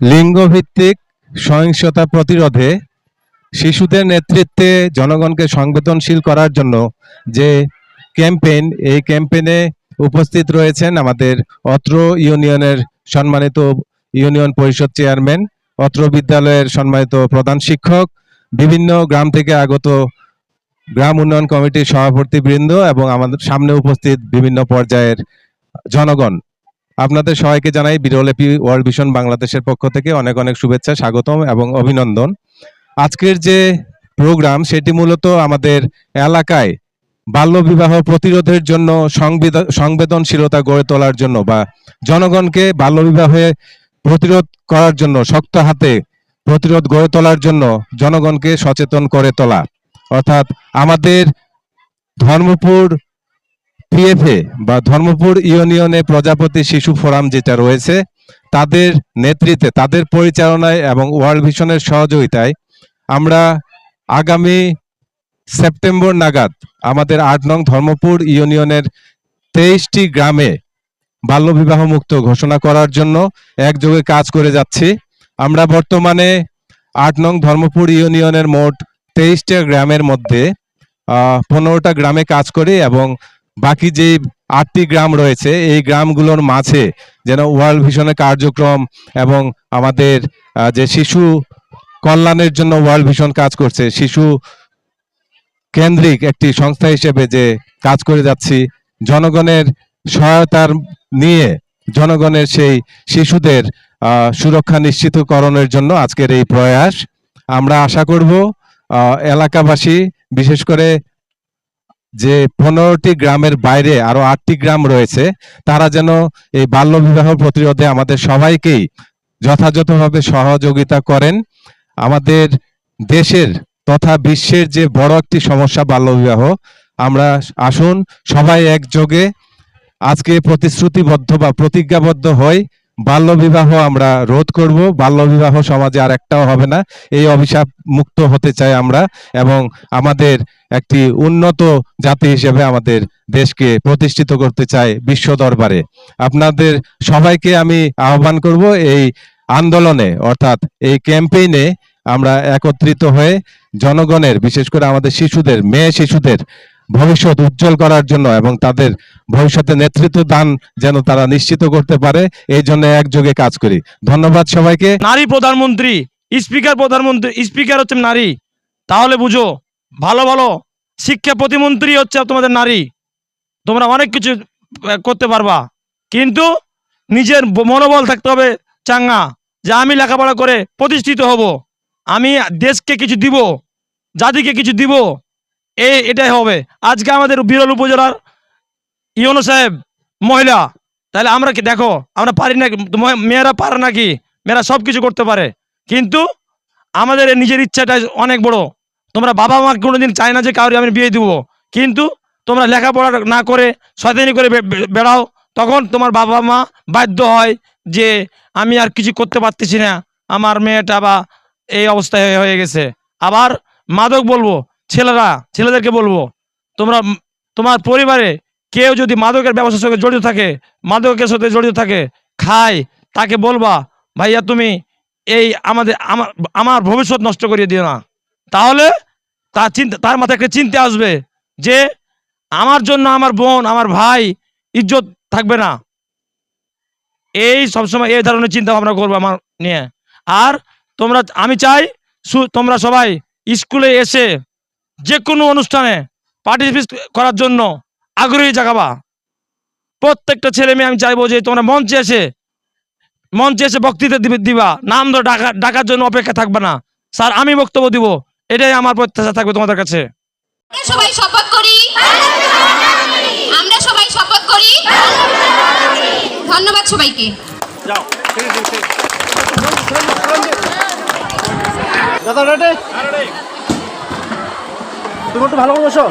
লিঙ্গভিত্তিক সহিংসতা প্রতিরোধে শিশুদের নেতৃত্বে জনগণকে সংবেদনশীল করার জন্য যে ক্যাম্পেইন, এই ক্যাম্পেইনে উপস্থিত রয়েছেন আমাদের অত্র ইউনিয়নের সম্মানিত ইউনিয়ন পরিষদ চেয়ারম্যান, অত্র বিদ্যালয়ের সম্মানিত প্রধান শিক্ষক, বিভিন্ন গ্রাম থেকে আগত গ্রাম উন্নয়ন কমিটির সভাপতিবৃন্দ এবং আমাদের সামনে উপস্থিত বিভিন্ন পর্যায়ের জনগণ। আপনাদের সবাইকে জানাই বিরলেপি ওয়ার্ল্ড ভিশন বাংলাদেশের পক্ষ থেকে অনেক অনেক শুভেচ্ছা, স্বাগতম এবং অভিনন্দন। আজকের যে প্রোগ্রাম, সেটি মূলত আমাদের এলাকায় বাল্যবিবাহ প্রতিরোধের জন্য সংবেদনশীলতা গড়ে তোলার জন্য বা জনগণকে বাল্যবিবাহে প্রতিরোধ করার জন্য, শক্ত হাতে প্রতিরোধ গড়ে তোলার জন্য জনগণকে সচেতন করে তোলা। অর্থাৎ আমাদের ধর্মপুর পিএফএ বা ধর্মপুর ইউনিয়নে প্রজাপতি শিশু ফোরাম যেটা রয়েছে, তাদের নেতৃত্বে, তাদের পরিচালনায় এবং ওয়ার্ল্ড ভিশনের সহযোগিতায় আমরা আগামী সেপ্টেম্বর নাগাদ আমাদের আট নং ধর্মপুর ইউনিয়নের তেইশটি গ্রামে বাল্যবিবাহ মুক্ত ঘোষণা করার জন্য একযোগে কাজ করে যাচ্ছি। আমরা বর্তমানে আট নং ধর্মপুর ইউনিয়নের মোট তেইশটা গ্রামের মধ্যে পনেরোটা গ্রামে কাজ করি এবং বাকি যে আটটি গ্রাম রয়েছে, এই গ্রামগুলোর মাঝে যেন ওয়ার্ল্ড ভিশনের কার্যক্রম এবং আমাদের যে শিশু কল্যাণের জন্য ওয়ার্ল্ড ভিশন কাজ করছে, শিশু কেন্দ্রিক একটি সংস্থা হিসেবে যে কাজ করে যাচ্ছি, জনগণের সহায়তার নিয়ে জনগণের সেই শিশুদের সুরক্ষা নিশ্চিতকরণের জন্য আজকের এই প্রয়াস। আমরা আশা করব এলাকাবাসী, বিশেষ করে যে পনেরোটি গ্রামের বাইরে আরও আটটি গ্রাম রয়েছে, তারা যেন এই বাল্যবিবাহ প্রতিরোধে আমাদের সবাইকেই যথাযথভাবে সহযোগিতা করেন। আমাদের দেশের তথা বিশ্বের যে বড় একটি সমস্যা বাল্যবিবাহ আমরা আসুন সবাই একযোগে আজকে প্রতিশ্রুতিবদ্ধ বা প্রতিজ্ঞাবদ্ধ হই। বাল্যবিবাহ আমরা রোধ করব বাল্যবিবাহ সমাজে আর একটাও হবে না। এই অভিশাপ মুক্ত হতে চাই আমরা এবং আমাদের একটি উন্নত জাতি হিসেবে আমাদের দেশকে প্রতিষ্ঠিত করতে চাই বিশ্ব দরবারে। আপনাদের সবাইকে আমি আহ্বান করব এই আন্দোলনে, অর্থাৎ এই ক্যাম্পেইনে আমরা একত্রিত হয়ে জনগণের, বিশেষ করে আমাদের শিশুদের, মেয়ে শিশুদের ভবিষ্যৎ উজ্জ্বল করার জন্য এবং তাদের ভবিষ্যতে নেতৃত্ব দান যেন তারা নিশ্চিত করতে পারে, এই জন্য একযোগে কাজ করি। ধন্যবাদ সবাইকে। নারী প্রধানমন্ত্রী, স্পিকার প্রধানমন্ত্রী, স্পিকার হচ্ছে নারী। তাহলে বুঝো, ভালো ভালো শিক্ষা প্রতিমন্ত্রী হচ্ছে তোমাদের নারী। তোমরা অনেক কিছু করতে পারবা। কিন্তু নিজের মনোবল থাকতে হবে চাঙ্গা, যে আমি লেখাপড়া করে প্রতিষ্ঠিত হব। আমি দেশকে কিছু দিব, জাতিকে কিছু দিব। এ, এটাই হবে। আজকে আমাদের বিরল উপজেলার ইউনো সাহেব মহিলা, তাহলে আমরা কি, দেখো, আমরা পারি না মেয়েরা পারে নাকি? মেয়েরা সব কিছু করতে পারে। কিন্তু আমাদের নিজের ইচ্ছাটা অনেক বড়। তোমরা বাবা মা কোনোদিন চায় না যে কাউরি আমি বিয়ে দিব। কিন্তু তোমরা লেখাপড়া না করে শয়তানি করে বেড়াও, তখন তোমার বাবা মা বাধ্য হয় যে আমি আর কিছু করতে পারতেছি না। আমার মেয়েটা বা এই অবস্থায় হয়ে গেছে। আবার মাদক বলব ছেলেরা, ছেলেদেরকে বলব, তোমরা তোমার পরিবারে কেউ যদি মাদকের ব্যবসার সঙ্গে জড়িত থাকে, মাদকের সাথে জড়িত থাকে খায় তাকে বলবা, ভাইয়া, তুমি এই আমাদের আমার আমার ভবিষ্যৎ নষ্ট করিয়ে দিও না। তাহলে তার চিন্তা, তার মাথায় একটা চিন্তা আসবে যে, আমার জন্য আমার বোন, আমার ভাই ইজ্জত থাকবে না। এই সবসময় এই ধরনের চিন্তা ভাবনা করব আমার নিয়ে। আর তোমরা, আমি চাই তোমরা সবাই স্কুলে এসে যে কোনো অনুষ্ঠানে পার্টিসিপেট করার জন্য আগ্রহী জাগাবা। প্রত্যেকটা ছেলে মেয়ে আমি চাইব যে তোমরা মঞ্চে এসে মঞ্চে এসে বক্তৃতা দিবে দিবা। নাম ধরে ডাকা ডাকার জন্য অপেক্ষা থাকবে না। স্যার আমি বক্তব্য দিব। এটাই আমার প্রত্যাশা থাকবে তোমাদের কাছে। সবাই শপথ করি। আমরা সবাই শপথ করি। ধন্যবাদ সবাইকে। দাদা রেডে। তুমি একটু ভালো করে বসো।